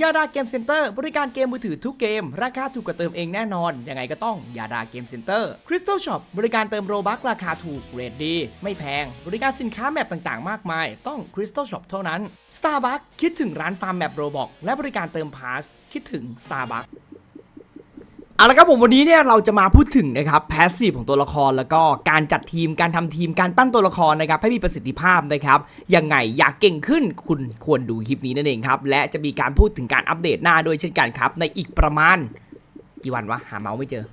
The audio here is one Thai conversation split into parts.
ยาดาเกมเซ็นเตอร์บริการเกมมือถือทุกเกม ราคาถูกกว่าเติมเองแน่นอน ยังไงก็ต้องยาดาเกมเซ็นเตอร์คริสตัลช็อปบริการเติมโรบัคราคาถูกเรทดี ไม่แพง บริการสินค้าแมปต่างๆ มากมาย ต้องคริสตัลช็อปเท่านั้น Starbucks คิดถึงร้านฟาร์มแมปโรบอกและบริการเติมพาสคิดถึง Starbucks เอาละครับผมวันนี้เนี่ยเราจะมาพูดถึงนะครับแพสซีฟของตัวละครแล้วก็การจัดทีมการทำทีมการปั้นตัวละครนะครับให้มีประสิทธิภาพนะครับยังไงอยากเก่งขึ้นคุณควรดูคลิปนี้นั่นเองครับและจะมีการพูดถึงการอัปเดตหน้าด้วยเช่นกันครับ ในอีกประมาณ กี่วันวะหาเมาส์ไม่เจอ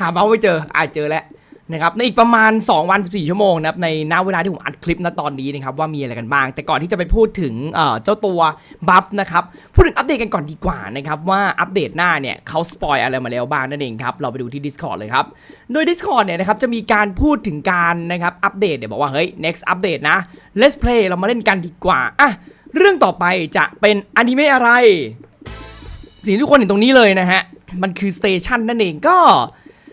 หาเมาส์ไม่เจออาจเจอแล้ว นะครับในอีกประมาณ 2 วัน 14 ชั่วโมงนะครับในณเวลาที่ผมอัดคลิปณตอนนี้นะครับว่ามีอะไรกันบ้าง แต่ก่อนที่จะไปพูดถึงเจ้าตัวบัฟนะครับพูดถึงอัปเดตกันก่อนดีกว่านะครับว่าอัปเดตหน้าเนี่ยเขาสปอยอะไรมาแล้วบ้างนั่นเองครับเราไปดูที่ Discord เลยครับโดย Discord เนี่ยนะครับจะมีการพูดถึงการนะครับอัปเดตเนี่ยบอกว่าเฮ้ย next update นะ let's play เรามาเล่นกันดีกว่าอะเรื่องต่อไปจะเป็นอนิเมะอะไร สิ่งที่ทุกคนเห็นตรงนี้เลยนะฮะมันคือสเตชันนั่นเองก็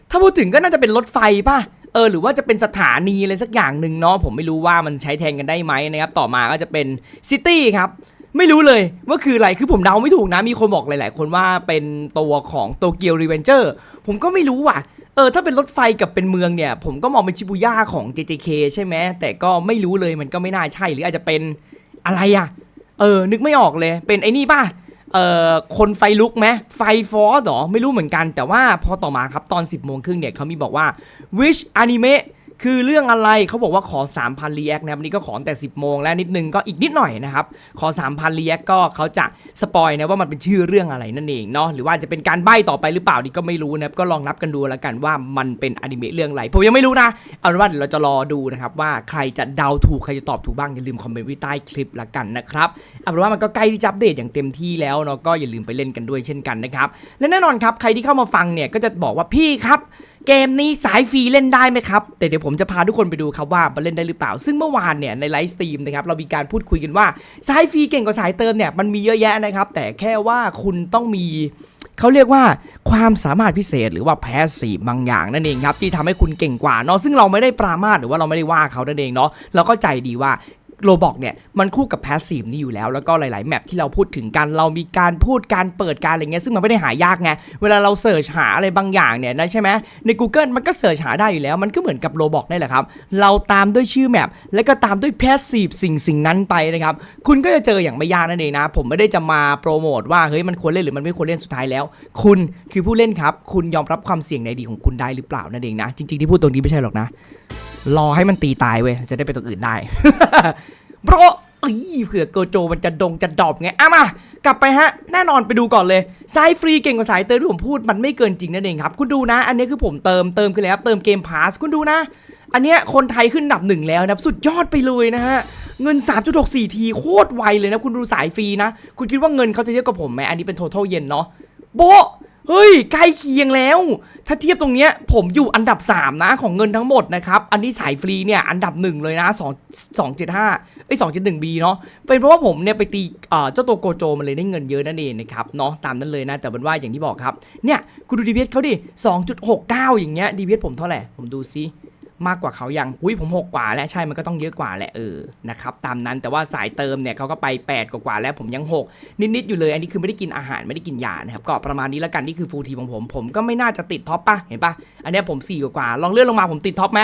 ถ้าพูดถึงก็น่าจะเป็นรถไฟป่ะเออหรือว่าจะเป็นสถานีอะไรสักอย่างหนึ่งเนาะผมไม่รู้ว่ามันใช้แทนกันได้ไหมนะครับต่อมาก็จะเป็นซิตี้ครับไม่รู้เลยว่าคืออะไร คือผมเดาไม่ถูกนะ มีคนบอกหลาย ๆ คนว่าเป็นตัวของโตเกียวรีเวนเจอร์ผมก็ไม่รู้ว่ะ เออ ถ้าเป็นรถไฟกับเป็นเมืองเนี่ย ผมก็มองเป็นชิบูย่าของ JJK ใช่ไหม แต่ก็ไม่รู้เลยมันก็ไม่น่าใช่ หรืออาจจะเป็นอะไรอะเออ นึกไม่ออกเลย เป็นไอ้นี่ป่ะ เอ่อคนไฟลุกไหมไฟฟอสหรอ ไม่รู้เหมือนกันแต่ว่าพอต่อมาครับตอน 10โมงครึ่งเนี่ยเขามีบอกว่า which anime คือเรื่องอะไรเขาบอกว่าขอ 3,000รีแอคนะครับวันนี้ก็ขอแต่ 10 โมงแล้วนิดนึงก็อีกนิดหน่อยนะครับ ขอ 3,000รีแอคก็เขาจะสปอยนะว่ามันเป็นชื่อเรื่องอะไรนั่นเองเนาะหรือว่าจะเป็นการใบ้ต่อไปหรือเปล่านี่ก็ไม่รู้นะครับก็ลองนับกันดูแล้วกันว่ามันเป็นอนิเมะเรื่องอะไรผมยังไม่รู้นะเอาเป็นว่าเดี๋ยวเราจะรอดูนะครับว่าใครจะเดาถูกใครจะตอบถูกบ้างอย่าลืมคอมเมนต์ไว้ใต้คลิปละกันนะครับเอาเป็นว่ามันก็ใกล้ที่จะอัปเดตอย่างเต็มที่แล้วเนาะก็อย่าลืมไปเล่นกันด้วยเช่นกันนะครับและแน่นอนครับใครที่เข้ามาฟังเนี่ยก็จะบอกว่าพี่ครับ เกมนี้สายฟรีเล่นได้ไหมครับแต่เดี๋ยวผมมจะพาทุกคนไปดูครับว่ามันเล่นได้หรือเปล่า ซึ่งเมื่อวานเนี่ยในไลฟ์สตรีมนะครับเรามีการพูดคุยกันว่าสายฟรีเก่งกว่าสายเติมเนี่ยมันมีเยอะแยะนะครับแต่แค่ว่าคุณต้องมีเขาเรียกว่าความสามารถพิเศษหรือว่าแพสซีบางอย่างนั่นเองครับที่ทำให้คุณเก่งกว่าเนาะซึ่งเราไม่ได้ปรามาสหรือว่าเราไม่ได้ว่าเขานั่นเองเนาะเราก็ใจดีว่า โรบอกเนี่ยมันคู่กับแพสซีฟนี่อยู่แล้ว แล้วก็หลาย ๆ แมปที่เราพูดถึงกันเรามีการพูดการเปิดการอะไรเงี้ยซึ่งมันไม่ได้หายากไงเวลาเราเสิร์ชหาอะไรบางอย่างเนี่ยนะใช่ไหมใน Google มันก็เสิร์ชหาได้อยู่แล้ว มันก็เหมือนกับโรบอกนี่แหละครับ เราตามด้วยชื่อแมปแล้วก็ตามด้วยแพสซีฟสิ่งสิ่งนั้นไปนะครับคุณก็จะเจออย่างไม่ยากนั่นเองนะ ผมไม่ได้จะมาโปรโมทว่าเฮ้ยมันควรเล่นหรือมันไม่ควรเล่นสุดท้ายแล้ว คุณคือผู้เล่นครับ คุณยอมรับความเสี่ยงในดีของคุณได้หรือเปล่านั่นเองนะ จริง ๆ ที่พูดตรงนี้ไม่ใช่หรอกนะ รอให้มันตีตายเว้ยจะได้ไปตรงอื่นได้โบรเอ้ยเผื่อโกโจมันจะดงจะดอบไงอะมากลับไปฮะ แน่นอนไปดูก่อนเลยสายฟรีเก่งกว่าสายเติมที่ผมพูดมันไม่เกินจริงนั่นเองครับ คุณดูนะ อันนี้คือผมเติมเติมคืออะไรครับเติมเกมพาสคุณดูนะ อันเนี้ยคนไทยขึ้นอันดับหนึ่งแล้วนะสุดยอดไปเลยนะฮะเงิน 3.64 ทีโคตรไวเลยนะคุณดูสายฟรีนะ คุณคิดว่าเงินเขาจะเยอะกว่าผมไหมอันนี้เป็น total เย็นเนาะโบ เฮ้ยใกล้เคียงแล้ว ถ้าเทียบตรงเนี้ยผมอยู่อันดับ 3 นะของเงินทั้งหมดนะครับ อันนี้สายฟรีเนี่ยอันดับหนึ่งเลยนะ2 275เอ้ย2.1 B เนาะเป็นเพราะว่าผมเนี่ยไปตีเจ้าตัวโกโจมันเลยได้เงินเยอะนั่นเองนะครับเนาะตามนั้นเลยนะแต่เป็นว่าอย่างที่บอกครับเนี่ยคุณดูดีเพเขาดิ2.69 อย่างเงี้ยดีเพผมเท่าไหร่ผมดูซิ มากกว่าเขาอย่างอุ้ยผม 6 กว่าแล้วใช่มันก็ต้องเยอะกว่าแหละเออนะครับตามนั้นแต่ว่าสายเติมเนี่ยเขาก็ไป 8 กว่าแล้วผมยัง 6 นิด ๆ อยู่เลย อันนี้คือไม่ได้กินอาหารไม่ได้กินยานะครับก็ประมาณนี้แล้วกันนี่คือฟูลทีของผม ผมก็ไม่น่าจะติดท็อปปะเห็นปะอันนี้ผม 4 กว่าลองเลื่อนลงมาผมติดท็อปไหม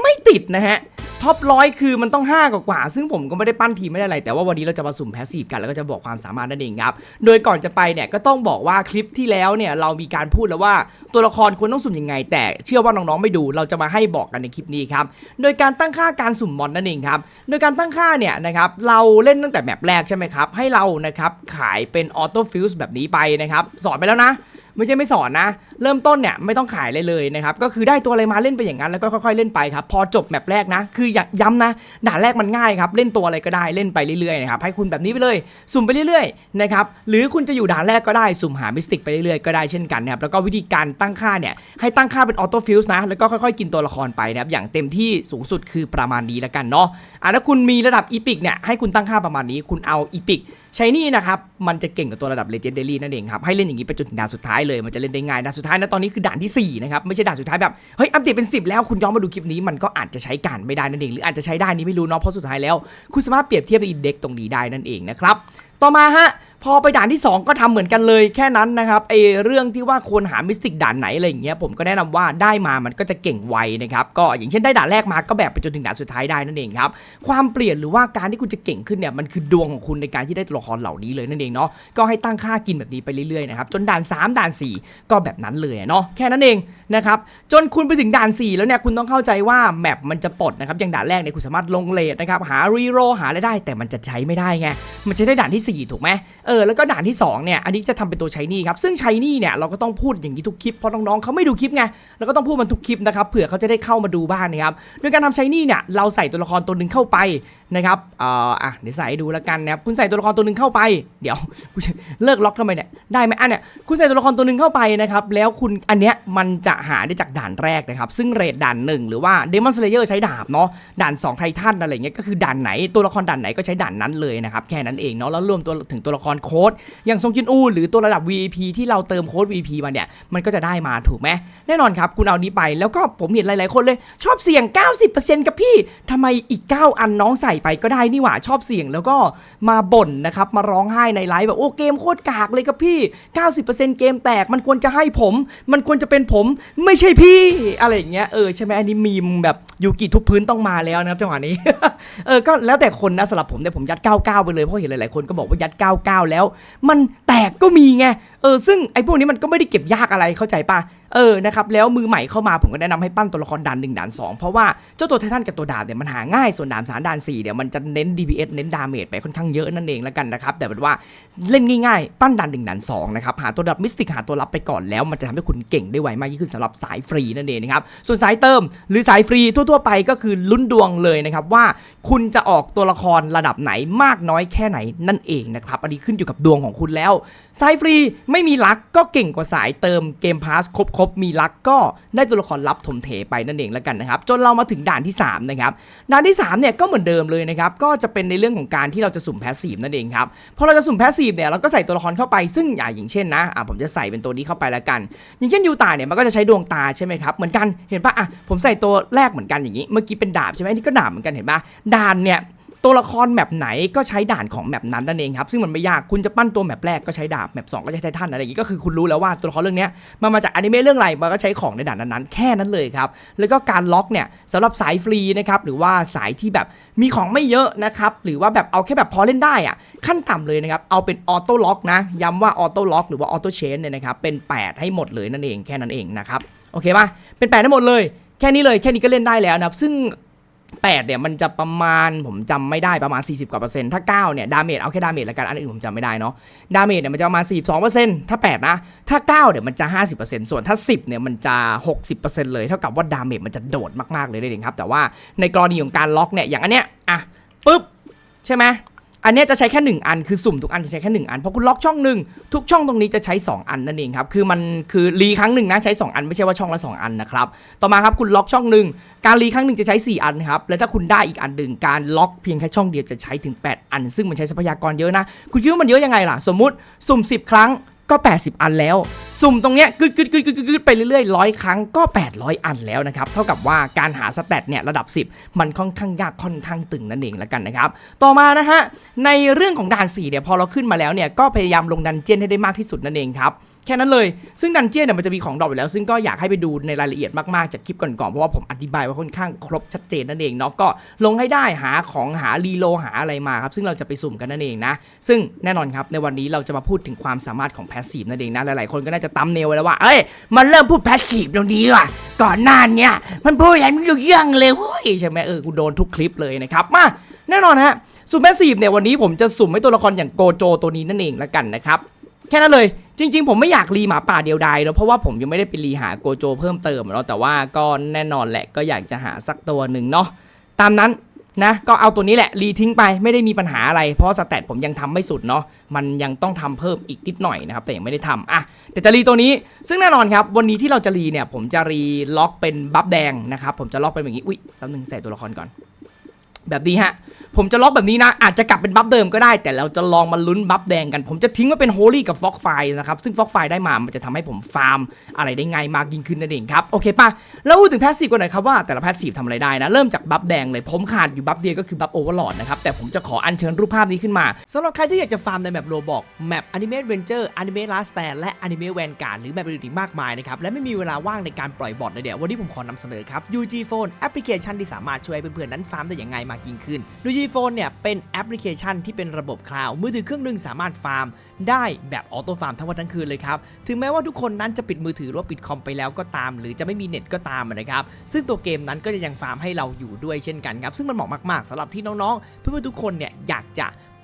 ไม่ติดนะฮะท็อปร้อยคือมันต้อง 5 กว่ากว่า ซึ่งผมก็ไม่ได้ปั้นทีมไม่ได้อะไร แต่ว่าวันนี้เราจะมาสุ่มแพสซีฟกัน แล้วก็จะบอกความสามารถนั่นเองครับ โดยก่อนจะไปเนี่ยก็ต้องบอกว่าคลิปที่แล้วเนี่ยเรามีการพูดแล้วว่าตัวละครควรต้องสุ่มยังไง แต่เชื่อว่าน้องๆไม่ดู เราจะมาให้บอกกันในคลิปนี้ครับ โดยการตั้งค่าการสุ่มมอนนั่นเองครับ โดยการตั้งค่าเนี่ยนะครับเราเล่นตั้งแต่แมปแรกใช่ไหมครับ ให้เรานะครับขายเป็นออโต้ฟิวส์แบบนี้ไปนะครับ สอนไปแล้วนะ ไม่ใช่ไม่สอนนะ เริ่มต้นเนี่ยไม่ต้องขายเลยเลยนะครับ ก็คือได้ตัวอะไรมาเล่นไปอย่างนั้นแล้วก็ค่อยๆเล่นไปครับ พอจบแมปแรกนะ คือย้ำนะด่านแรกมันง่ายครับ เล่นตัวอะไรก็ได้เล่นไปเรื่อยๆนะครับ ให้คุณแบบนี้ไปเลย สุ่มไปเรื่อยๆนะครับ หรือคุณจะอยู่ด่านแรกก็ได้ สุ่มหามิสติกไปเรื่อยๆก็ได้เช่นกันนะครับ แล้วก็วิธีการตั้งค่าเนี่ย ให้ตั้งค่าเป็นออโต้ฟิวส์นะ แล้วก็ค่อยๆ กินตัวละครไปนะครับ อย่างเต็มที่สูงสุดคือประมาณนี้แล้วกันเนาะอะถ้าคุณมีระดับอีพิกเนี่ยให้คุณตั้งค่าประมาณนี้ คุณเอาอีพิก ใช้นี่นะครับมันจะเก่งกับตัวระดับเลเจนด์เดลี่นั่นเองครับให้เล่นอย่างนี้ไปจนถึงด่านสุดท้ายเลยมันจะเล่นได้ง่ายด่านสุดท้ายนะตอนนี้คือด่านที่4นะครับไม่ใช่ด่านสุดท้ายแบบเฮ้ยอัปเดตเป็น 10 แล้วคุณย้อนมาดูคลิปนี้มันก็อาจจะใช้การไม่ได้นั่นเองหรืออาจจะใช้ได้นี่ไม่รู้เนาะเพราะสุดท้ายแล้ว คุณสามารถเปรียบเทียบในอินเด็กตรงนี้ได้นั่นเองนะครับต่อมาฮะ พอไปด่านที่ 2 ก็ทำเหมือนกันเลยแค่นั้นนะครับไอเรื่องที่ว่าควรหามิสติกด่านไหนอะไรอย่างเงี้ยผมก็แนะนำว่าได้มามันก็จะเก่งไวนะครับก็อย่างเช่นได้ด่านแรกมาก็แบบไปจนถึงด่านสุดท้ายได้นั่นเองครับความเปลี่ยนหรือว่าการที่คุณจะเก่งขึ้นเนี่ยมันคือดวงของคุณในการที่ได้ตัวละครเหล่านี้เลยนั่นเองเนาะก็ให้ตั้งค่ากินแบบนี้ไปเรื่อยๆนะครับจนด่าน 3 ด่าน 4 ก็แบบนั้นเลยเนาะแค่นั้นเองนะครับจนคุณไปถึงด่าน 4 แล้วเนี่ยคุณต้องเข้าใจว่าแมปมันจะปลดนะครับอย่างด่านแรกเนี่ยคุณสามารถลงเลทนะครับหารีโรหาอะไรได้ แต่มันจะใช้ไม่ได้ไงมันใช้ได้ด่านที่ 4 ถูกไหมเเออแล้วก็ด่านที่2เนี่ยอันนี้จะทำเป็นตัวใช้นี่ครับซึ่งใช้นี่เนี่ยเราก็ต้องพูดอย่างนี้ทุกคลิปเพราะน้องๆเขาไม่ดูคลิปไงเราก็ต้องพูดมันทุกคลิปนะครับเผื่อเขาจะได้เข้ามาดูบ้างนะครับโดยการทำใช้นี่เนี่ยเราใส่ตัวละครตัวหนึ่งเข้าไปนะครับเอ่ออะเดี๋ยวใส่ดูแล้วกันนะครับคุณใส่ตัวละครตัวหนึ่งเข้าไป เดี๋ยวเลิกล็อกทำไมเนี่ยได้ไหมอันเนี่ยคุณใส่ตัวละครตัวหนึ่งเข้าไปนะครับแล้วคุณอันเนี้ยมันจะหาได้จากด่านแรกนะครับซึ่งเรทด่านหนึ่งหรือว่า Demon Slayer ใช้ดาบเนาะด่าน2ไททันอะไรเงี้ยก็คือด่านไหนตัวละครด่านไหนก็ใช้ด่านนั้นเลยนะครับแค่นั้นเองเนาะแล้วรวมตัวถึงตัวละครโค้ดอย่างซงจินอูหรือตัวระดับ VIP ที่เราเติมโค้ด VIP มาเนี่ยมันก็จะได้มาถูกไหมแน่นอนครับคุณเอานี้ไปแล้วก็ผมเห็นหลาย ๆ คนเลย ชอบเสี่ยง 90%กับพี่ทำไมอีก 9 อันน้องใส่ไปก็ได้นี่หว่าชอบเสี่ยงแล้วก็มาบ่นนะครับมาร้องไห้ในไลฟ์แบบโอ้เกมโคตรกากเลยครับพี่ 90%เกมแตกมันควรจะให้ผม มันควรจะเป็นผมไม่ใช่พี่อะไรอย่างเงี้ยเออใช่ไหมอันนี้มีมแบบยูกิทุบพื้นต้องมาแล้วนะครับจังหวะนี้เออก็แล้วแต่คนนะสำหรับผมแต่ยผมยัด 99 ไปเลยเพราะเห็นหลาย ๆ คนก็บอกว่ายัด 99แล้ว มันแตกก็มีไงเออซึ่งไอ้พวกนี้มันก็ไม่ได้เก็บยากอะไรเข้าใจปะเออนะครับแล้วมือใหม่เข้ามาผมก็แนะนำให้ปั้นตัวละครด่านหนึ่งด่านสองเพราะว่าเจ้าตัวไททันกับตัวดาบเนี่ยมันหาง่ายส่วนด่านสามด่านสี่เนี่ยมันจะเน้น DPS เน้นดาเมจไปค่อนข้างเยอะนั่นเองแล้วกันนะครับแต่เป็นว่าเล่นง่ายๆ ปั้นด่านหนึ่งด่านสองนะครับหาตัวดับมิสติกหาตัวรับไปก่อนแล้วมันจะทำให้คุณเก่งได้ไวมากยิ่งขึ้นสำหรับสายฟรีนั่นเองนะครับส่วนสายเติมหรือสายฟรีทั่ว ๆ ไปก็คือลุ้นดวงเลยนะครับว่าคุณจะออกตัวละครระดับไหนมากน้อยแค่ไหนนั่นเองนะครับอันนี้ขึ้นอยู่กับดวงของคุณแล้วสายฟรีไม่มีลักก็เก่งกว่าสายเติมเกมพาสครบครบๆมีลักก็ได้ตัวละครลับถมเถไปนั่นเองแล้วกันนะครับ จนเรามาถึงด่านที่3นะครับด่านที่3เนี่ยก็เหมือนเดิมเลยนะครับก็จะเป็นในเรื่องของการที่เราจะสุ่มแพสซีฟนั่นเองครับพอเราจะสุ่มแพสซีฟเนี่ยเราก็ใส่ตัวละครเข้าไปซึ่งอ่าอย่างเช่นนะอะผมจะใส่เป็นตัวนี้เข้าไปแล้วกัน อย่างเช่นยูตาเนี่ยมันก็จะใช้ดวงตาใช่ไหมครับเหมือนกันเห็นปะอะผมใส่ตัวแรกเหมือนกันอย่างนี้ เมื่อกี้เป็นดาบใช่ไหมนนี่ก็ดาบเหมือนกันเห็นปะด่านเนี่ย ตัวละครแมปไหนก็ใช้ด่านของแมปนั้นนั่นเองครับซึ่งมันไม่ยากคุณจะปั้นตัวแมปแรกก็ใช้ดาบแมปสองก็ใช้ไททันอะไรอย่างงี้ก็คือคุณรู้แล้วว่าตัวละครเรื่องนี้มันมาจากอนิเมะเรื่องอะไรมันก็ใช้ของในด่านนั้นๆแค่นั้นเลยครับแล้วก็การล็อกเนี่ยสำหรับสายฟรีนะครับหรือว่าสายที่แบบมีของไม่เยอะนะครับหรือว่าแบบเอาแค่แบบพอเล่นได้อะขั้นต่ำเลยนะครับเอาเป็นออโต้ล็อกนะย้ำว่าออโต้ล็อกหรือว่าออโต้เชนเนี่ยนะครับเป็น 8 ให้หมดเลยนั่นเองแค่นั้นเองนะครับโอเคป่ะเป็น8ได้หมดเลยแค่นี้เลยแค่นี้ก็เล่นได้แล้วนะครับซึ่ง 8เนี่ยมันจะประมาณผมจำไม่ได้ประมาณ 40กว่าเปอร์เซ็นต์ถ้า9เนี่ยดาเมจเอาแค่ดาเมจละกันอันอื่นผมจำไม่ได้เนาะดาเมจเนี่ยมันจะประมาณ 42เปอร์เซ็นต์ถ้า 8 นะ ถ้า 9เนี่ยมันจะ 50เปอร์เซ็นต์ส่วนถ้า 10เนี่ยมันจะ 60เปอร์เซ็นต์เลยเท่ากับว่าดาเมจมันจะโดดมากๆเลยได้เองครับแต่ว่าในกรณีของการล็อกเนี่ยอย่างอันเนี้ยอะปุ๊บใช่ไหม อันนี้จะใช้แค่ 1 อันคือสุ่มทุกอันจะใช้แค่ 1 อันเพราะคุณล็อกช่องหนึ่งทุกช่องตรงนี้จะใช้ 2 อันนั่นเองครับคือมันคือรีครั้งหนึ่งนะใช้ 2 อันไม่ใช่ว่าช่องละ 2 อันนะครับต่อมาครับคุณล็อกช่องหนึ่งการรีครั้งหนึ่งจะใช้ 4 อันครับและถ้าคุณได้อีกอันหนึ่งการล็อกเพียงแค่ช่องเดียวจะใช้ถึง 8 อัน ซึ่งมันใช้ทรัพยากรเยอะนะ คุณคิดว่ามันเยอะยังไงล่ะ สมมติสุ่ม 10 ครั้ง ก็ 80 อันแล้ว สุ่มตรงเนี้ยกึดกึดกึดกึดกึดไปเรื่อยๆร้อยครั้งก็ 800 อันแล้วนะครับ เท่ากับว่าการหาสแตทเนี่ยระดับ 10 มันค่อนข้างยากค่อนข้างตึงนั่นเองละกันนะครับ ต่อมานะฮะในเรื่องของด่าน4เนี่ยพอเราขึ้นมาแล้วเนี่ยก็พยายามลงดันเจียนให้ได้มากที่สุดนั่นเองครับ แค่นั้นเลย ซึ่งดันเจี้ยนเนี่ยมันจะมีของดรอปอยู่แล้ว ซึ่งก็อยากให้ไปดูในรายละเอียดมากๆจากคลิปก่อนๆ เพราะว่าผมอธิบายไว้ค่อนข้างครบชัดเจนนั่นเองเนาะ ก็ลงให้ได้หาของหารีโลหาอะไรมาครับ ซึ่งเราจะไปสุ่มกันนั่นเองนะ ซึ่งแน่นอนครับในวันนี้เราจะมาพูดถึงความสามารถของแพสซีฟนั่นเองนะ หลายๆคนก็น่าจะตั้มเนวไว้แล้วว่า เอ้ย มันเริ่มพูดแพสซีฟตรงนี้ว่ะ ก่อนหน้าเนี้ยมันพูดอย่างนี้เรื่องเลยเว้ยใช่ไหมเออ กูโดนทุกคลิปเลยนะครับ มา แน่นอนฮะ สุ่มแพสซีฟเนี่ยวันนี้ผมจะสุ่มให้ตัวละครอย่างโกโจตัวนี้นั่นเองละกันนะครับ แค่นั้นเลย จริง ๆ ผมไม่อยากรีหมาป่าเดียวดายเนอะเพราะว่าผมยังไม่ได้ไปรีหาโกโจเพิ่มเติมเนาะแต่ว่าก็แน่นอนแหละก็อยากจะหาสักตัวหนึ่งเนาะตามนั้นนะก็เอาตัวนี้แหละรีทิ้งไปไม่ได้มีปัญหาอะไร เพราะสแตทผมยังทำไม่สุดเนาะมันยังต้องทำเพิ่มอีกนิดหน่อยนะครับ แต่ยังไม่ได้ทำอะแต่จะรีตัวนี้ซึ่งแน่นอนครับ วันนี้ที่เราจะรีเนี่ยผมจะรีล็อกเป็นบัฟแดงนะครับ ผมจะล็อกเป็นแบบนี้อุ้ยแป๊บนึงใส่ตัวละครก่อน แบบนี้ฮะ ผมจะล็อกแบบนี้นะ อาจจะกลับเป็นบัฟเดิมก็ได้ แต่เราจะลองมาลุ้นบัฟแดงกัน ผมจะทิ้งไว้เป็นโฮลี่กับฟ็อกไฟนะครับ ซึ่งฟ็อกไฟได้มา มันจะทำให้ผมฟาร์มอะไรได้ง่ายมากยิ่งขึ้นนั่นเองครับ โอเคป่ะ แล้วพูดถึงแพสซีฟกันหน่อยครับว่าแต่ละแพสซีฟทำอะไรได้นะ เริ่มจากบัฟแดงเลย ผมขาดอยู่บัฟเดียวก็คือบัฟโอเวอร์ลอดนะครับ แต่ผมจะขออัญเชิญรูปภาพนี้ขึ้นมาสำหรับใครที่อยากจะฟาร์มในแมปโรบอกแมปอนิเมะเวนเจอร์อนิเมะลาสแตนและอนิเมะแวนการ์ดหรือแมปอื่นๆอีกมากมายนะครับและไม่มีเวลาว่างในการปล่อยบอทเลยเดี๋ยววันนี้ผมขอนำเสนอครับ UG Phone แอปพลิเคชันที่สามารถช่วยเพื่อนๆนั้นฟาร์มได้อย่างง่ายมากยิ่งขึ้น UG Phone เนี่ยเป็นแอปพลิเคชันที่เป็นระบบคลาวด์มือถือเครื่องหนึงสามารถฟาร์ม ได้แบบออโต้ฟาร์มทั้งวันทั้งคืนเลยครับ ถึงแม้ว่าทุกคนนั้นจะปิดมือถือหรือว่าปิดคอมไปแล้วก็ตาม หรือจะไม่มีเน็ตก็ตามนะครับ ซึ่งตัวเกมนั้นก็จะยังฟาร์มให้เราอยู่ด้วยเช่นกันครับ ซึ่งมันเหมาะมากๆสำหรับที่น้องๆ เพื่อนๆทุกคนเนี่ยอยากจะ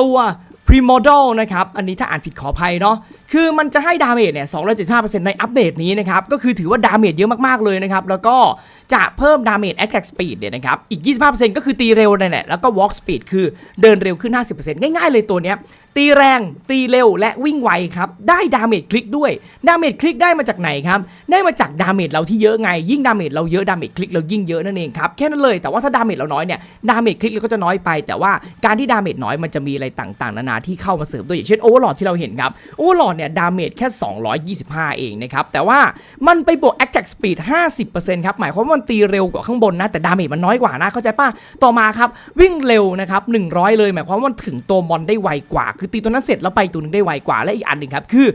ตัว primordial นะครับ อันนี้ถ้าอ่านผิดขออภัยเนาะ คือมันจะให้ดาเมจเนี่ย 275%ในอัปเดตนี้นะครับ ก็คือถือว่าดาเมจเยอะมาก ๆ เลยนะครับ แล้วก็จะเพิ่มดาเมจ attack speed เนี่ยนะครับ อีก 25%ก็คือตีเร็วนั่นแหละ แล้วก็ walk speed คือเดินเร็วขึ้น 50%ง่าย ๆ เลยตัวเนี้ยตีแรง ตีเร็ว และวิ่งไวครับ ได้ดาเมจคลิกด้วย ดาเมจคลิกได้มาจากไหนครับ ได้มาจากดาเมจเราที่เยอะไง ยิ่งดาเมจเราเยอะ ดาเมจคลิกเรายิ่งเยอะนั่นเองครับ แค่นั้นเลย แต่ว่าถ้าดาเมจเราน้อยเนี่ย ดาเมจคลิกเราก็จะน้อยไป แต่ว่าการที่ดาเมจน้อยมันจะมีอะไรต่างๆ นานาที่เข้ามาเสริมด้วยอย่างเช่นโอเวอร์ลอดที่เราเห็นครับ โอเวอร์ลอดเนี่ยดาเมจแค่ 225 เองนะครับ แต่ว่ามันไปบวก attack speed 50%ครับ หมายความว่ามันตีเร็วกว่าข้างบนนะ แต่ดาเมจมันน้อยกว่านะ เข้าใจป่ะ ต่อมาครับ วิ่งเร็วนะครับ100 เลย หมายความว่ามันถึงตัวมอนได้ไวกว่าคือตีตัวนั้นเสร็จแล้วไปตัวหนึงได้ไวกว่าและอีกอันหนึ่งครับคือ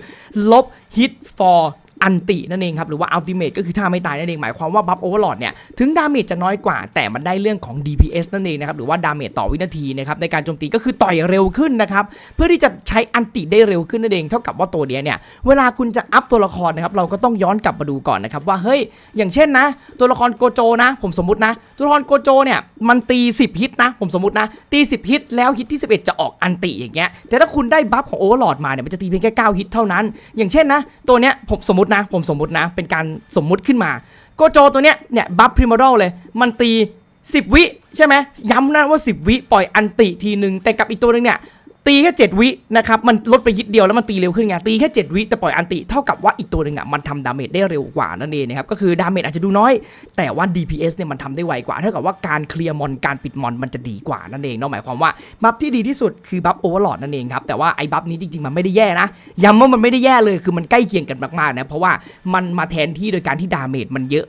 ลบ hit for อันตินั่นเองครับ หรือว่าอัลติเม e ก็คือท่าไม่ตายนั่นเอง หมายความว่าบัฟโอเวอร์ลอดเนี่ยถึงดาเมจจะน้อยกว่า แต่มันได้เรื่องของ DPS นั่นเองนะครับ หรือว่าดาเมจต่อวินาทีนะครับในการโจมตีก็คือต่อยเร็วขึ้นนะครับเพื่อที่จะใช้อันติได้เร็วขึ้นนั่นเองเท่ากับว่าตัวเนี้ยเนี่ยเวลาคุณจะอัพตัวละครนะครับเราก็ต้องย้อนกลับมาดูก่อนนะครับว่าเฮ้ยอย่างเช่นนะ ตัวละครโกโจนะ ผมสมมตินะ ตัวละครโกโจเนี่ยมันตี 10 ฮิตนะ ผมสมมตินะตี 10 ฮิตแล้วฮิตที่ 11 จะออกอันติอย่างเงี้ยแต่ถ้าคุณได้บัฟของโอเวอร์ลอดมาเนี่ยมันจะตีเพียงแค่9ฮิตเท่านั้น อย่างเช่นนะตัวเนี้ยผมสมมตินะ ผมสมมตินะ เป็นการสมมุติขึ้นมา โกโจตัวเนี้ยเนี่ยบัฟพรีมอรัลเลย มันตี 10 วิใช่ไหมย้ำนะว่า 10 วิปล่อยอันติทีหนึ่งแต่กับอีกตัวหนึงเนี่ย ตีแค่ 7 วินะครับ มันลดไปยิดเดียวแล้วมันตีเร็วขึ้นไงตีแค่ 7 วิแต่ปล่อยอันติเท่ากับว่าอีกตัวหนึ่งอะมันทำดาเมจได้เร็วกว่านั่นเองนะครับ ก็คือดาเมจอาจจะดูน้อย แต่ว่า DPS เนี่ยมันทำได้ไวกว่าเท่ากับว่าการเคลียร์มอนการปิดมอนมันจะดีกว่านั่นเองเนาะหมายความว่าบัฟที่ดีที่สุดคือบัฟโอเวอร์ลอดนั่นเองครับแต่ว่าไอ้บัฟนี้จริงๆมันไม่ได้แย่นะย้ำว่ามันไม่ได้แย่เลยคือมันใกล้เคียงกันมากๆนะเพราะว่ามันมาแทนที่โดยการที่ดาเมจมันเยอะ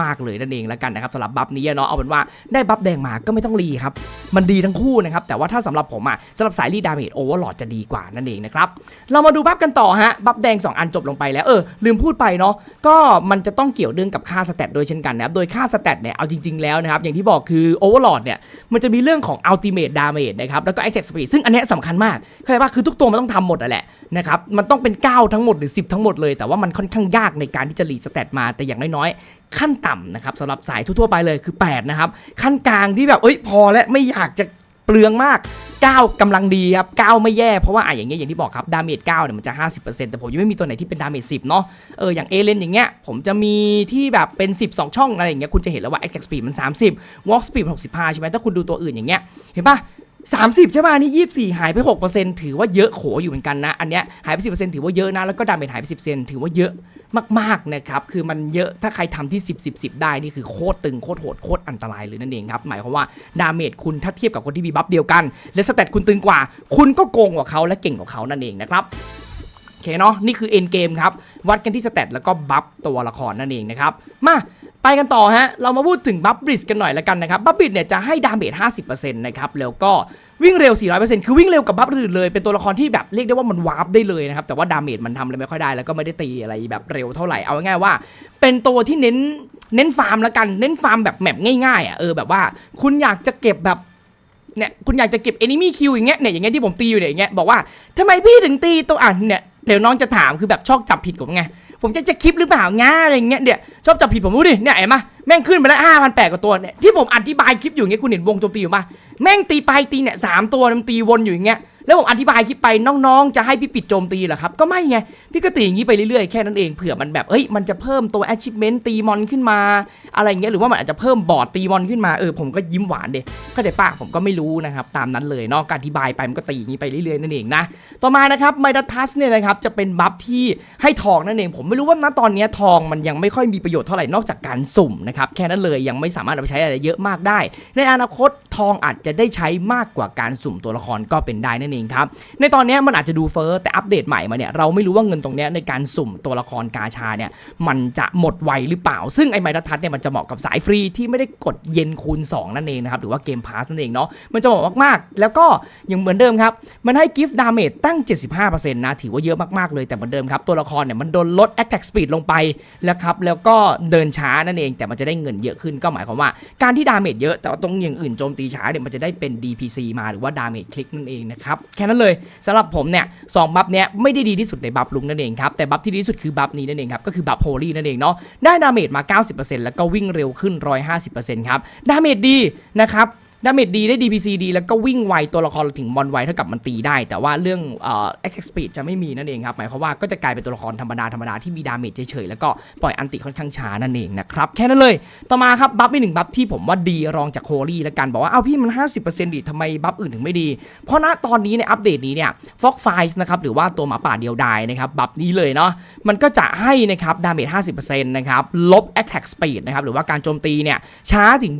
มากๆเลยนั่นเองแล้วกันนะครับสำหรับบัฟนี้เนาะเอาเป็นว่าได้บัฟแดงมาก็ไม่ต้องรีครับมันดีทั้งคู่นะครับแต่ว่าถ้าสำหรับผมอะสำหรับสายรีดาเมจโอเวอร์ลอดจะดีกว่านั่นเองนะครับ เรามาดูบัฟกันต่อฮะ บัฟแดง 2 อันจบลงไปแล้ว เออ ลืมพูดไปเนาะ ก็มันจะต้องเกี่ยวเรื่องกับค่าสเตตโดยเช่นกันนะครับ โดยค่าสเตตเนี่ย เอาจริง ๆ แล้วนะครับ อย่างที่บอกคือโอเวอร์ลอดเนี่ย มันจะมีเรื่องของ ultimate damage นะครับ แล้วก็ attack speed ซึ่งอันนี้สำคัญมาก เข้าใจป่ะ คือทุกตัวมันต้องทำหมดอะแหละนะครับ มันต้องเป็น 9 ทั้งหมดหรือ 10 ทั้งหมดเลย แต่ว่ามันค่อนข้างยากในการที่จะรีสเตตมา แต่อย่างน้อยๆขั้นต่ำนะครับสำหรับสายทั่วๆไปเลยคือ 8 นะครับขั้นกลางที่แบบเอ้ยพอแล้วไม่อยากจะ เปลืองมาก9กำลังดีครับ9ไม่แย่เพราะว่าอะอย่างเงี้ยอย่างที่บอกครับดาเมจ9เนี่ยมันจะ 50%แต่ผมยังไม่มีตัวไหนที่เป็นดาเมจ10 เนาะเอออย่างเอเลนอย่างเงี้ยผมจะมีที่แบบเป็น10 2ช่องอะไรอย่างเงี้ยคุณจะเห็นแล้วว่า attack speed มัน 30 walk speed 65 ใช่ไหมถ้าคุณดูตัวอื่นอย่างเงี้ยเห็นปะ 30 ใช่ป่ะนี่ 24 หายไป 6%ถือว่าเยอะโขอยู่เหมือนกันนะ อันเนี้ยหายไป 10%ถือว่าเยอะนะ แล้วก็ดาเมจหายไป 10%ถือว่าเยอะมากๆนะครับ คือมันเยอะถ้าใครทำที่ 10 10 10 ได้ นี่คือโคตรตึงโคตรโหดโคตรอันตรายเลยนั่นเองครับ หมายความว่าดาเมจคุณถ้าเทียบกับคนที่มีบัฟเดียวกัน และสเตตคุณตึงกว่า คุณก็โกงกว่าเขาและเก่งกว่าเขานั่นเองนะครับโอเคเนาะนี่คือเอ็นเกมครับวัดกันที่สเตตแล้วก็บัฟตัวละครนั่นเองนะครับมา ไปกันต่อฮะ เรามาพูดถึงบัฟบริดกันหน่อยละกันนะครับ บัฟบริดเนี่ยจะให้ดาเมจ 50%นะครับ แล้วก็วิ่งเร็ว 400%คือวิ่งเร็วกับบัฟอื่นเลย เป็นตัวละครที่แบบเรียกได้ว่ามันวาร์ปได้เลยนะครับ แต่ว่าดาเมจมันทำอะไรไม่ค่อยได้ แล้วก็ไม่ได้ตีอะไรแบบเร็วเท่าไหร่ เอาง่ายๆว่า เป็นตัวที่เน้น เน้นฟาร์มละกัน เน้นฟาร์มแบบแมปง่ายๆอะ เออแบบว่า คุณอยากจะเก็บแบบเนี่ย คุณอยากจะเก็บ enemy kill อย่างเงี้ย เนี่ยอย่างเงี้ยที่ผมตีอยู่เนี่ยอย่างเงี้ย บอกว่าทำไมพี่ถึงตีตัวอะเนี่ย เดี๋ยวน้องจะถามคือแบบชอบจับผิดผมไง ผมจะจะคลิปหรือเปล่าง่าอะไรเงี้ยเดี๋ยวชอบจับผิดผมรู้ดิเนี่ยเห็นปะแม่งขึ้นไปแล้วห้าพันแปดกว่าตัวเนี่ยที่ผมอธิบายคลิปอยู่อย่างเงี้ยคุณเห็นวงโจมตีอยู่ปะแม่งตีไปตีเนี่ยสามตัวมันตีวนอยู่อย่างเงี้ย แล้วผมอธิบายคลิปไปน้องๆ จะให้พี่ปิดโจมตีเหรอครับ ก็ไม่ไง พี่ก็ตีอย่างนี้ไปเรื่อยๆ แค่นั้นเองเผื่อมันแบบเอ้ยมันจะเพิ่มตัว achievement ตีมอนขึ้นมา อะไรเงี้ยหรือว่ามันอาจจะเพิ่มบอร์ดตีมอนขึ้นมาเออผมก็ยิ้มหวานเด็เข้าใจปะผมก็ไม่รู้นะครับตามนั้นเลยเนอกการอธิบายไปมันก็ตีอย่างนี้ไปเรื่อยๆนั่นเองนะต่อมานะครับไมดัทัสเนี่ยนะครับจะเป็นบัฟที่ให้ทองนั่นเอง ผมไม่รู้ว่าณตอนนี้ทองมันยังไม่ค่อยมีประโยชน์เท่าไหร่นอกจากการสุ่มนะครับแค่นั้นเลยยังไม่สามารถเอาไปใช้อะไรเยอะมากได้ ในอนาคตทองอาจจะได้ใช้มากกว่าการสุ่มตัวละครก็เป็นได้นั่นเองครับ ในตอนนี้มันอาจจะดูเฟอ้อแต่อัปเดตใหม่มาเนี่ยเราไม่รู้ว่าเงินตรงนี้ในการสุ่มตัวละครกาชาเนี่ยมันจะหมดไวหรือเปล่า ซึ่งไอ้ไมดัทัสเนี่ยมันจะเหมาะกับสายฟรีที่ไม่ได้กดเย็นคูณ 2 นั่นเองนะครับหรือว่าเกมพาสนั่นเองเนาะมันจะเหมาะมากๆ แล้วก็ยังเหมือนเดิมครับมันให้กิฟต์ดาเมจตั้ง 75%นะถือว่าเยอะมากๆเลยแต่เหมือนเดิมครับตัวละครเนี่ยมันโดนลด attack speed ลงไปแล้วครับแล้วก็เดินช้านั่นเอง แต่มันจะได้เงินเยอะขึ้นก็หมายความว่า การที่ดาเมจเยอะแต่ว่าตรงอย่างอื่นโจมตีช้าเนี่ยมันจะได้เป็น DPC มาหรือว่าดาเมจคลิกนั่นเองนะครับแค่นั้นเลยสำหรับผมเนี่ยสองบัฟเนี้ยไม่ได้ดีที่สุดในบัฟลุงนั่นเองครับแต่บัฟที่ดีที่สุดคือบัฟนี้นั่นเองครับก็คือบัฟโฮลี่นั่นเองเนาะได้ดาเมจมา 90%แล้วก็วิ่งเร็วขึ้น 150%ครับดาเมจดีนะครับ ดาเมจดีได้ DPC ดี แล้วก็วิ่งไวตัวละครถึงมอนไวเท่ากับมันตีได้ แต่ว่าเรื่องเอ่อ attack speed จะไม่มีนั่นเองครับ หมายความว่าก็จะกลายเป็นตัวละครธรรมดาธรรมดาที่มีดาเมจเฉยๆ แล้วก็ปล่อยอันติค่อนข้างช้านั่นเองนะครับ แค่นั้นเลย ต่อมาครับ บัฟอีกหนึ่งบัฟที่ผมว่าดีรองจากโคลี่แล้วกันบอกว่า เอาพี่มัน 50%ดิทำไมบัฟอื่นถึงไม่ดี เพราะณตอนนี้ในอัปเดตนี้เนี่ยฟ็อกไฟส์นะครับหรือว่าตัวหมาป่าเดียวดายนะครับบัฟนี้เลยเนาะมันก็จะให้นะครับดาเมจ50%นะครับลบ attack speed นะครับหรือว่าการโจมตีเนี่ยช้าถึง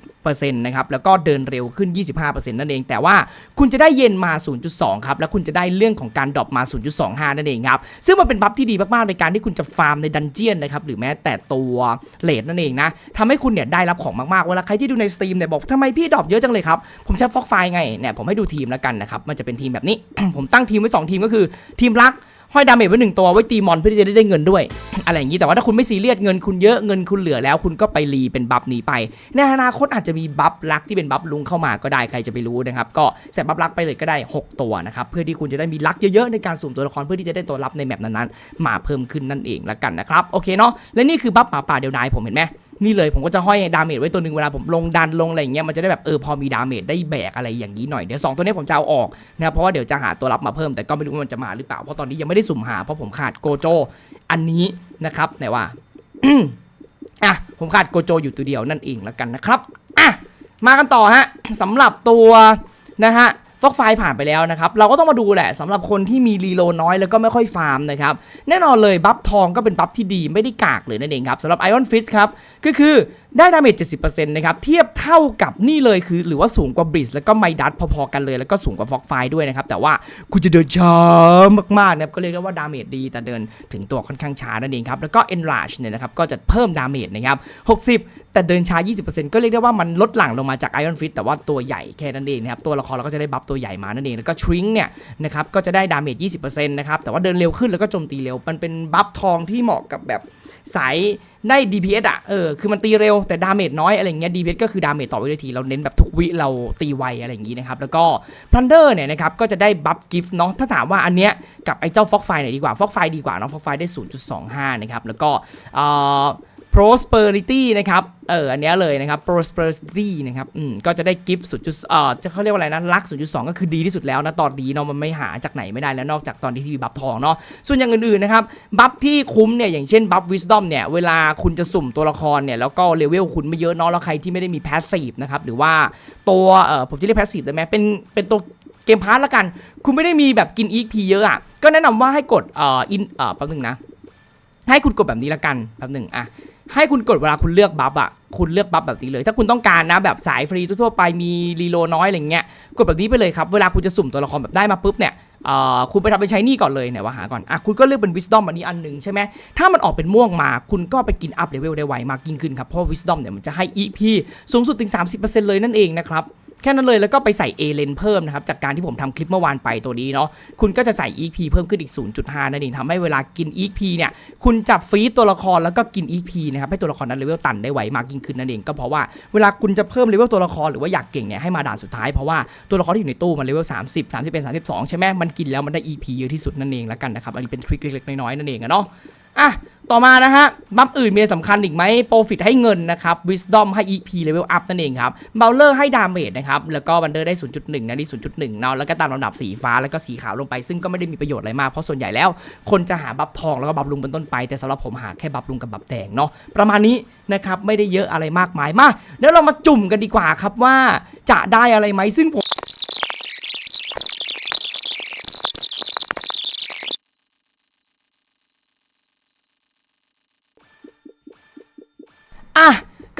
20%นะครับแล้วก็เดินเร็วขึ้น 25%นั่นเอง แต่ว่าคุณจะได้เย็นมา 0.2 ครับ แล้วคุณจะได้เรื่องของการดรอปมา 0.25 นั่นเองครับ ซึ่งมันเป็นบัฟที่ดีมากๆ ในการที่คุณจะฟาร์มในดันเจียนนะครับ หรือแม้แต่ตัวเลดนั่นเองนะทำให้คุณเนี่ยได้รับของมากๆ เวลาใครที่ดูในสตรีมเนี่ยบอกทำไมพี่ดรอปเยอะจังเลยครับ ผมใช้ฟอกไฟไง เนี่ยผมให้ดูทีมแล้วกันนะครับ มันจะเป็นทีมแบบนี้ ผมตั้งทีมไว้ 2 ทีมก็คือทีมรัก ห้อยดาเมจไว้หนึ่งตัวไว้ตีมอนเพื่อที่จะได้เงินด้วย อะไรอย่างนี้แต่ว่าถ้าคุณไม่ซีเรียสเงินคุณเยอะเงินคุณเหลือแล้ว คุณก็ไปรีเป็นบัฟนี้ไปในอนาคตอาจจะมีบัฟลักที่เป็นบัฟลุงเข้ามาก็ได้ใครจะไปรู้นะครับก็ใส่บัฟลักไปเลยก็ได้ 6 ตัวนะครับเพื่อที่คุณจะได้มีลักเยอะๆในการสุ่มตัวละครเพื่อที่จะได้ตัวรับในแมปนั้นๆมาเพิ่มขึ้นนั่นเองละกันนะครับโอเคเนาะและนี่คือบัฟหมาป่าเดียวนายผมเห็นไหม นี่เลยผมก็จะห้อยดาเมจไว้ตัวหนึ่งเวลาผมลงดันลงอะไรอย่างเงี้ยมันจะได้แบบเออพอมีดาเมจได้แบกอะไรอย่างนี้หน่อยเดี๋ยวสองตัวนี้ผมจะเอาออกนะครับเพราะว่าเดี๋ยวจะหาตัวรับมาเพิ่มแต่ก็ไม่รู้ว่ามันจะมาหรือเปล่าเพราะตอนนี้ยังไม่ได้สุ่มหาเพราะผมขาดโกโจอันนี้นะครับไหนว่าอะผมขาดโกโจอยู่ตัวเดียวนั่นเองแล้วกันนะครับอะมากันต่อฮะสำหรับตัวนะฮะ ฟอกไฟผ่านไปแล้วนะครับเราก็ต้องมาดูแหละสำหรับคนที่มีรีโลน้อยแล้วก็ไม่ค่อยฟาร์มนะครับแน่นอนเลยบัฟทองก็เป็นบัฟที่ดีไม่ได้กากเลยนั่นเองครับสำหรับไอออนฟิสครับก็คือ ได้ดาเมจ70%นะครับ เทียบเท่ากับนี่เลยคือ หรือว่าสูงกว่าบริสแล้วก็ไมดัสพอๆกันเลย แล้วก็สูงกว่าฟ็อกไฟด้วยนะครับ แต่ว่าคุณจะเดินช้ามากๆนะครับก็เรียกได้ว่าดาเมจดี แต่เดินถึงตัวค่อนข้างช้านั่นเองครับ แล้วก็ enlarge เนี่ยนะครับก็จะเพิ่มดาเมจนะครับ60 แต่เดินช้า 20%ก็เรียกได้ว่ามันลดหลั่งลงมาจาก Iron Fist แต่ว่าตัวใหญ่แค่นั้นเองนะครับตัวละครเราก็จะได้บัฟตัวใหญ่มานั่นเองแล้วก็ Shrink เนี่ยนะครับก็จะได้ดาเมจ20%นะครับแต่ว่าเดินเร็วขึ้นแล้วก็โจมตีเร็วมันเป็นบัฟทองที่เหมาะกับแบบสายได้ DPS อะเออคือมันตีเร็วแต่ดาเมจน้อยอะไรเงี้ย DPS ก็คือดาเมจต่อวินาทีเราเน้นแบบทุกวิเราตีไวอะไรอย่างงี้นะครับแล้วก็พันเดอร์เนี่ยนะครับก็จะได้บัฟกิฟต์เนาะถ้าถามว่าอันเนี้ยกับไอ้เจ้าฟอกไฟไหนดีกว่าฟอกไฟดีกว่าเนาะฟอกไฟได้ 0.25 นะครับแล้วก็เอ่อ prosperity นะครับ เออ อันนี้เลยนะครับ prosperity นะครับ อืม ก็จะได้กิฟต์สุดจุดเอ่อจะเขาเรียกว่าอะไรนะ ลัก0.2ก็คือดีที่สุดแล้วนะ ตอนนี้เนาะ มันไม่หาจากไหนไม่ได้แล้ว นอกจากตอนที่มีบัฟทองเนาะ ส่วนอย่างอื่นๆนะครับ บัฟที่คุ้มเนี่ย อย่างเช่นบัฟ wisdom เนี่ย เวลาคุณจะสุ่มตัวละครเนี่ย แล้วก็เลเวลคุณไม่เยอะเนาะ แล้วใครที่ไม่ได้มี passive นะครับ หรือว่าตัว เอ่อ ผมจะเรียก passive ได้ไหมเป็น เป็นตัวเกมพาร์ทละกัน คุณไม่ได้มีแบบกิน EXP เยอะอะ ก็แนะนำว่าให้กด เอ่อ in เอ่อ แป๊บนึงนะ ให้คุณกดแบบนี้ละกัน แป๊บนึงอะ ให้คุณกดเวลาคุณเลือกบัฟอะคุณเลือกบัฟแบบนี้เลย ถ้าคุณต้องการนะแบบสายฟรีทั่วๆไปมีรีโลน้อยอะไรเงี้ยกดแบบนี้ไปเลยครับ เวลาคุณจะสุ่มตัวละครแบบได้มาปุ๊บเนี่ยคุณไปทำเป็นใช้นี่ก่อนเลยเนี่ยว่าหาก่อนอะคุณก็เลือกเป็นวิสตอมอันนี้อันหนึ่งใช่ไหมถ้ามันออกเป็นม่วงมา คุณก็ไปกินอัพเลเวลได้ไวมากยิ่งขึ้นครับเพราะวิสตอมเนี่ยมันจะให้ EP สูงสุดถึง 30%เลยนั่นเองนะครับ แค่นั้นเลยแล้วก็ไปใส่ A เลนเพิ่มนะครับจากการที่ผมทำคลิปเมื่อวานไปตัวนี้เนาะคุณก็จะใส่ EP เพิ่มขึ้นอีก 0.5 นั่นเองทำให้เวลากิน EP เนี่ยคุณจับฟรีดตัวละครแล้วก็กิน EP นะครับให้ตัวละครนั้นเลเวลตันได้ไวมากยิ่งขึ้นนั่นเองก็เพราะว่าเวลาคุณจะเพิ่มเลเวลตัวละครหรือว่าอยากเก่งเนี่ยให้มาด่านสุดท้ายเพราะว่าตัวละครที่อยู่ในตู้มันเลเวล30 31 32 ใช่ไหมมันกินแล้วมันได้ EP เยอะที่สุดนั่นเองแล้วกันนะครับอันนี้เป็นทริคเล็กๆน้อยๆนั่นเองอะเนาะ อะต่อมานะฮะ บัฟอื่นมีสำคัญอีกไหมโปรฟิตให้เงินนะครับ Wisdom ให้ EP Level Up นั่นเองครับเบลเลอร์ให้ดาเมจนะครับ แล้วก็บันเดอร์ได้ 0.1 นะนี่ 0.1 เนาะแล้วก็ตามลำดับสีฟ้าแล้วก็สีขาวลงไป ซึ่งก็ไม่ได้มีประโยชน์อะไรมาก เพราะส่วนใหญ่แล้ว คนจะหาบัฟทองแล้วก็บัฟลุงเป็นต้นไป แต่สำหรับผมหาแค่บัฟลุงกับบัฟแดงเนาะประมาณนี้นะครับไม่ได้เยอะอะไรมากมายมาเดี๋ยวเรามาจุ่มกันดีกว่าครับว่าจะได้อะไรไหมซึ่งผม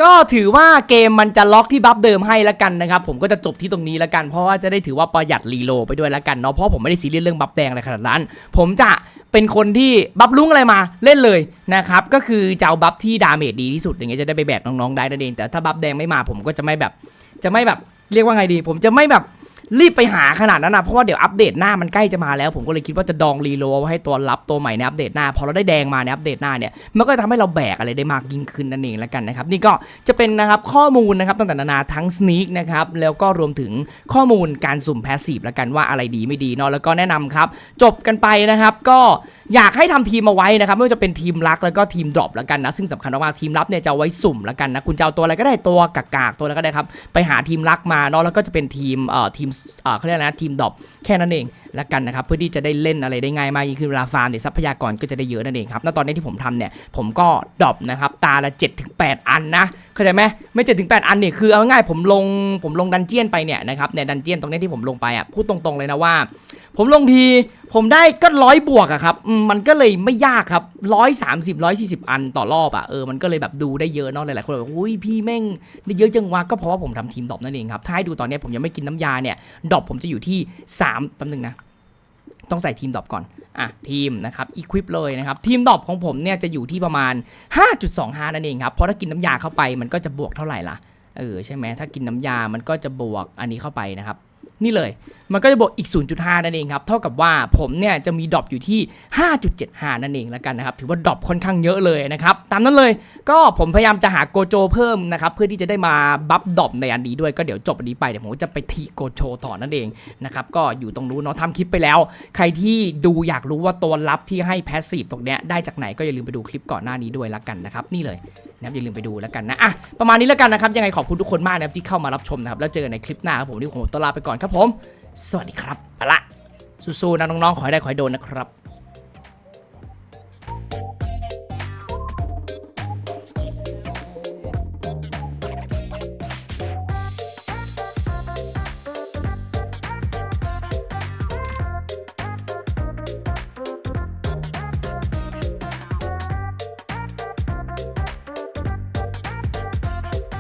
ก็ถือว่าเกมมันจะล็อกที่บัฟเดิมให้ละกันนะครับผมก็จะจบที่ตรงนี้ละกันเพราะว่าจะได้ถือว่าประหยัดรีโลไปด้วยละกันเนาะเพราะผมไม่ได้ซีเรียสเรื่องบัฟแดงอะไรขนาดนั้น ผมจะเป็นคนที่บัฟลุ้งอะไรมาเล่นเลยนะครับก็คือจะเอาบัฟที่ดาเมจดีที่สุดอย่างเงี้ยจะได้ไปแบกน้องๆได้นั่นเองแต่ถ้าบัฟแดงไม่มาผมก็จะไม่แบบจะไม่แบบเรียกว่าไงดี ผมจะไม่แบบ รีบไปหาขนาดนั้นนะเพราะว่าเดี๋ยวอัปเดตหน้ามันใกล้จะมาแล้ว ผมก็เลยคิดว่าจะดองรีโลไว้ให้ตัวรับตัวใหม่ในอัปเดตหน้าพอเราได้แดงมาในอัปเดตหน้าเนี่ยมันก็จะทำให้เราแบกอะไรได้มากยิ่งขึ้นนั่นเองแล้วกันนะครับนี่ก็จะเป็นนะครับข้อมูลนะครับตั้งแต่นานาทั้งสเนคนะครับแล้วก็รวมถึงข้อมูลการสุ่มแพสซีฟแล้วกันว่าอะไรดีไม่ดีเนาะแล้วก็แนะนำครับจบกันไปนะครับก็ อยากให้ทำทีมมาไว้นะครับไม่ว่าจะเป็นทีมรักแล้วก็ทีมดรอปแล้วกันนะซึ่งสำคัญมากๆทีมรับเนี่ยจะไว้สุ่มแล้วกันนะคุณจะเอาตัวอะไรก็ได้ตัวกากๆตัวอะไรก็ได้ครับไปหาทีมรักมาเนาะแล้วก็จะเป็นทีมเอ่อทีมเอ่อเขาเรียกอะไรนะทีมดรอปแค่นั้นเองแล้วกันนะครับเพื่อที่จะได้เล่นอะไรได้ง่ายมากยิ่งขึ้นเวลาฟาร์มเนี่ยทรัพยากรก็จะได้เยอะนั่นเองครับณตอนนี้ที่ผมทำเนี่ยผมก็ดรอปนะครับตาละ7-8อันนะเข้าใจไหมไม่7-8อันเนี่ยคือเอาง่ายผมลงผมลงดันเจียนไปเนี่ยนะครับในดันเจียนตรงนี้ที่ผมลงไปอะพูดตรงๆเลยนะว่า ผมลงทีผมได้ก็ร้อยบวกอะครับมันก็เลยไม่ยากครับร้อยสามสิบร้อยสี่สิบอันต่อรอบอะเออมันก็เลยแบบดูได้เยอะเนาะหลายๆคนบอกอุ้ยพี่แม่งได้เยอะจังวะก็เพราะว่าผมทำทีมดรอปนั่นเองครับถ้าให้ดูตอนนี้ผมยังไม่กินน้ำยาเนี่ยดรอปผมจะอยู่ที่3แป๊บนึงนะต้องใส่ทีมดรอปก่อน อะ ทีมนะครับอีควิปเลยนะครับ ทีมดรอปของผมเนี่ยจะอยู่ที่ประมาณ 5.25 นั่นเองครับ เพราะถ้ากินน้ำยาเข้าไปมันก็จะบวกเท่าไหร่ล่ะ เออ ใช่ไหมถ้ากินน้ำยามันก็จะบวกอันนี้เข้าไปนะครับ นี่เลย มันก็จะบวกอีก 0.5 นั่นเองครับ เท่ากับว่าผมเนี่ยจะมีดรอปอยู่ที่ 5.75 นั่นเองแล้วกันนะครับ ถือว่าดรอปค่อนข้างเยอะเลยนะครับ ตามนั้นเลยก็ผมพยายามจะหาโกโจเพิ่มนะครับ เพื่อที่จะได้มาบัฟดรอปในอันนี้ด้วย ก็เดี๋ยวจบอันนี้ไป เดี๋ยวผมจะไปทีโกโจต่อนั่นเองนะครับ ก็อยู่ตรงนู้นเนาะทำคลิปไปแล้ว ใครที่ดูอยากรู้ว่าตัวลับที่ให้แพสซีฟตรงเนี้ยได้จากไหนก็อย่าลืมไปดูคลิปก่อนหน้านี้ด้วยละกันนะครับ นี่เลยนะครับอย่าลืมไปดูแล้วกันนะอะประมาณนี้แล้วกันนะครับ ยังไงขอบคุณทุกคนมากนะครับที่เข้ามารับชมนะครับ แล้วเจอกันในคลิปหน้าครับผมที่ผมต้องลาไปก่อนครับผม สวัสดีครับไปละสู้ๆนะน้องๆขอให้ได้ขอให้โดนนะครับ